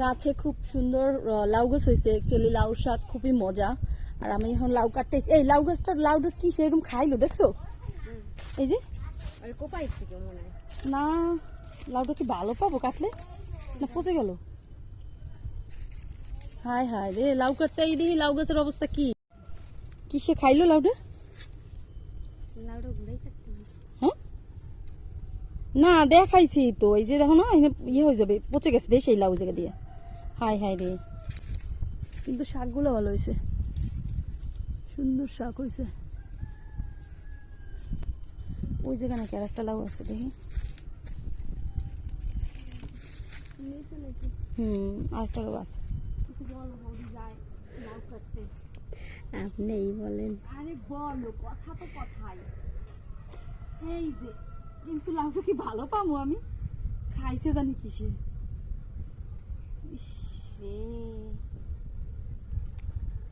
গাছে খুব সুন্দর লাউ গাছ হয়েছে। অ্যাকচুয়ালি লাউ শাক খুবই মজা। আর আমি এখন লাউ কাটতে এই লাউ গাছটা লাউটা কি সেরকম খাইলো দেখছ? এই যে। না লাউটা কি ভালো পাবো কাটলে? না পচে গেল? হায় হায় রে লাউ কাটতে এই দেখি লাউ গাছের অবস্থা কি? কি সে খাইলো লাউটা? লাউডা ঘুরাই কাটতে হ্যাঁ? না দেখাইছি তো এই যে দেখো না এখানে ইয়ে হয়ে যাবে পচে গেছে দেখ সেই লাউ জায়গা দিয়ে। হাই হাই রে। কিন্তু শাকগুলো ভালো হয়েছে। সুন্দর শাক হয়েছে। ওই জায়গা নাকি আর একটা লাউ আছে দেখি? হুম আরেকটা লাউ আছে। আপনিই বলেন। আরে বলো কথা তো কথাই। এই যে কিন্তু লাউটা কি ভালো পাবো আমি? খাইছে জানি কিসে।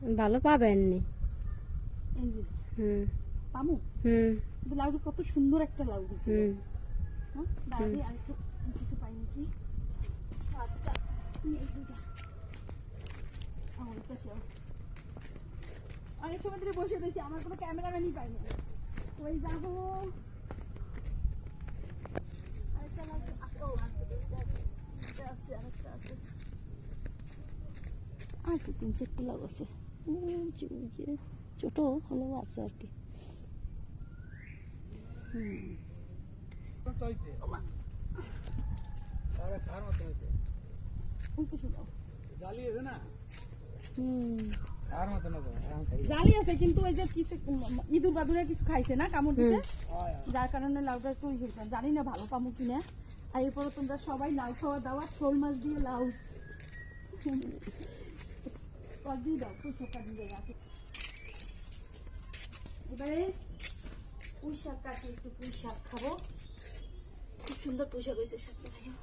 ভালো পাবেন নি। হুম। পামু? হুম। লাউটা কত সুন্দর একটা লাউ দিছে। হুম। হ্যাঁ আরেকটু কিছু পাই নাকি? আচ্ছা এই আমার কাছে অনেক সময় ধরে বসে রয়েছি আমার কোনো ক্যামেরাম্যানই পাইনি ওই যাব? আছে, তিন চারটে লাউ আছে। ছোট হলেও আছে আর কি। হুম। জালি আছে কিন্তু ওই যে কিছু ইঁদুর বাদুরে কিছু খাইছে না কামড় দিছে? যার কারণে লাউটা একটু হয়েছে। জানি না ভালো পামু কিনা। আর এরপরে তোমরা সবাই লাউ খাওয়া দাওয়া শোল মাছ দিয়ে লাউ। দিয়ে দাও পুঁই শাক দিয়ে রাখো এবারে পুঁই শাক কাটি একটু পুঁই শাক খাব। খুব সুন্দর পুঁই শাক হয়েছে শাক খাইও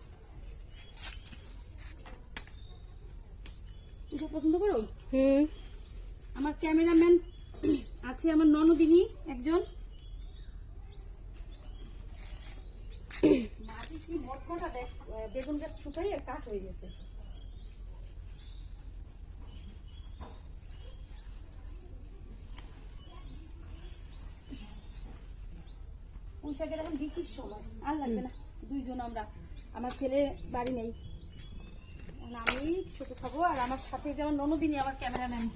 পুঁই শাক পছন্দ করো? হুম। আমার ক্যামেরাম্যান আছে আমার ননদিনী একজন। বেগুন গাছ শুকাই আর কাঠ হয়ে গেছে। এখন দিচ্ছিস সময়? আর লাগবে না। দুইজন আমরা। আমার ছেলে বাড়ি নেই। আমি ছোট খাব আর আমার সাথে যেমন ননদিনী, আমার ক্যামেরাম্যান।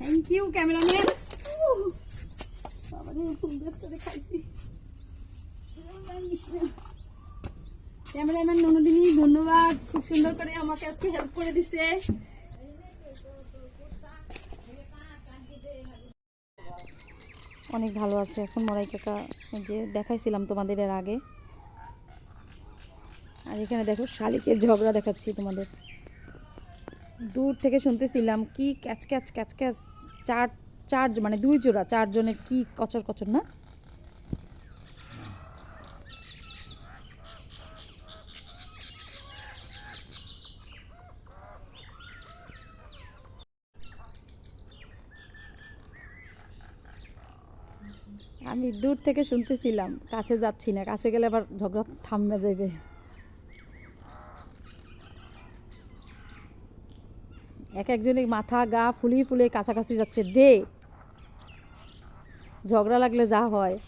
থ্যাংক ইউ ক্যামেরাম্যান বাবা রে ফুল গাছটা খাইছি ক্যামেরাম্যান ননদিনী ধন্যবাদ। খুব সুন্দর করে আমাকে আজকে হেল্প করে দিছে। অনেক ভালো আছে। এখন মরাই কাকা যে দেখাইছিলাম তোমাদের এর আগে। আর এখানে দেখো শালিকের ঝগড়া দেখাচ্ছি তোমাদের। দূর থেকে শুনতেছিলাম কি ক্যাচ ক্যাচ ক্যাচ ক্যাচ চার চার মানে দুই জোড়া চারজনের কি কচর কচর না? আমি দূর থেকে শুনতেছিলাম, কাছে যাচ্ছি না, কাছে গেলে আবার ঝগড়া থামবে যাবে এক একজনের মাথা গা ফুলিয়ে ফুলিয়ে কাছাকাছি যাচ্ছে দে। ঝগড়া লাগলে যা হয়।